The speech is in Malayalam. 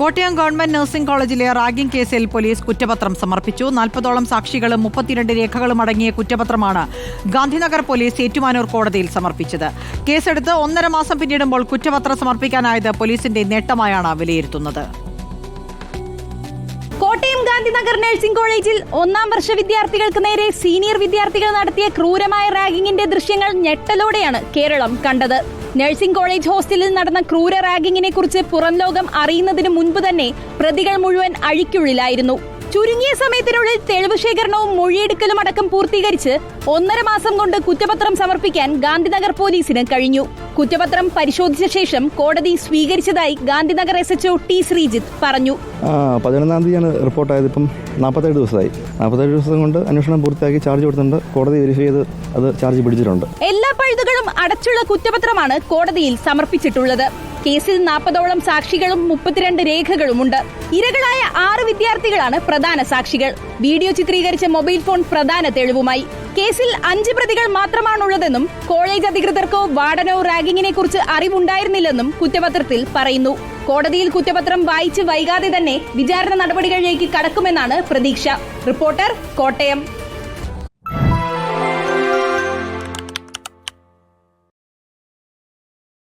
കോട്ടയം ഗവൺമെന്റ് നഴ്സിംഗ് കോളേജിലെ റാഗിംഗ് കേസിൽ പോലീസ് കുറ്റപത്രം സമർപ്പിച്ചു. നാൽപ്പതോളം സാക്ഷികളും മുപ്പത്തിരണ്ട് രേഖകളും അടങ്ങിയ കുറ്റപത്രമാണ് ഗാന്ധിനഗർ പോലീസ് ഏറ്റുമാനൂർ കോടതിയിൽ സമർപ്പിച്ചത്. കേസെടുത്ത് ഒന്നര മാസം പിന്നിടുമ്പോൾ കുറ്റപത്രം സമർപ്പിക്കാനായത് പോലീസിന്റെ നേട്ടമായാണ് വിലയിരുത്തുന്നത്. കോട്ടയം ഗാന്ധിനഗർ നഴ്സിംഗ് കോളേജിൽ ഒന്നാം വർഷ വിദ്യാർത്ഥികൾക്ക് നേരെ സീനിയർ വിദ്യാർത്ഥികൾ നടത്തിയ ക്രൂരമായ റാഗിങ്ങിന്റെ ദൃശ്യങ്ങൾ ഞെട്ടലോടെയാണ് കേരളം കണ്ടത്. നഴ്സിംഗ് കോളേജ് ഹോസ്റ്റലിൽ നടന്ന ക്രൂര റാഗിങ്ങിനെ കുറിച്ച് പുറം ലോകം അറിയുന്നതിന് മുൻപ് തന്നെ പ്രതികൾ മുഴുവൻ അഴിക്കുള്ളിലായിരുന്നു. ചുരുങ്ങിയ സമയത്തിനുള്ളിൽ തെളിവ് ശേഖരണവും മൊഴിയെടുക്കലും അടക്കം പൂർത്തീകരിച്ച് ഒന്നര മാസം കൊണ്ട് കുറ്റപത്രം സമർപ്പിക്കാൻ ഗാന്ധിനഗർ പോലീസിന് കഴിഞ്ഞു. കുറ്റപത്രം പരിശോധിച്ച ശേഷം കോടതി സ്വീകരിച്ചതായി Gandhinagar S H O T Sreejith പറഞ്ഞു. പതിനൊന്നാം തീയതിയാണ് റിപ്പോർട്ടായത് ഇപ്പം നാൽപ്പത്തേഴ് ദിവസമായി. നാൽപ്പത്തേഴ് ദിവസം കൊണ്ട് അന്വേഷണം പൂർത്തിയാക്കി ചാർജ് കൊടുത്തിട്ടുണ്ട്. കോടതി വെരിഫൈ ചെയ്ത് അത് ചാർജ് പിടിച്ചിട്ടുണ്ട്. എല്ലാ പഴുതുകളും അടച്ചുള്ള കുറ്റപത്രമാണ് കോടതിയിൽ സമർപ്പിച്ചിട്ടുള്ളത്. കേസിൽ നാൽപ്പതോളം സാക്ഷികളും മുപ്പത്തിരണ്ട് രേഖകളുമുണ്ട്. ഇരകളായ ആറ് വിദ്യാർത്ഥികളാണ് പ്രധാന സാക്ഷികൾ. വീഡിയോ ചിത്രീകരിച്ച മൊബൈൽ ഫോൺ പ്രധാന തെളിവുമായി. കേസിൽ അഞ്ച് പ്രതികൾ മാത്രമാണുള്ളതെന്നും കോളേജ് അധികൃതർക്കോ വാർഡനോ റാഗിങ്ങിനെ കുറിച്ച് അറിവുണ്ടായിരുന്നില്ലെന്നും കുറ്റപത്രത്തിൽ പറയുന്നു. കോടതിയിൽ കുറ്റപത്രം വായിച്ച് വൈകാതെ തന്നെ വിചാരണ നടപടികളിലേക്ക് കടക്കുമെന്നാണ് പ്രതീക്ഷ. റിപ്പോർട്ടർ കോട്ടയം.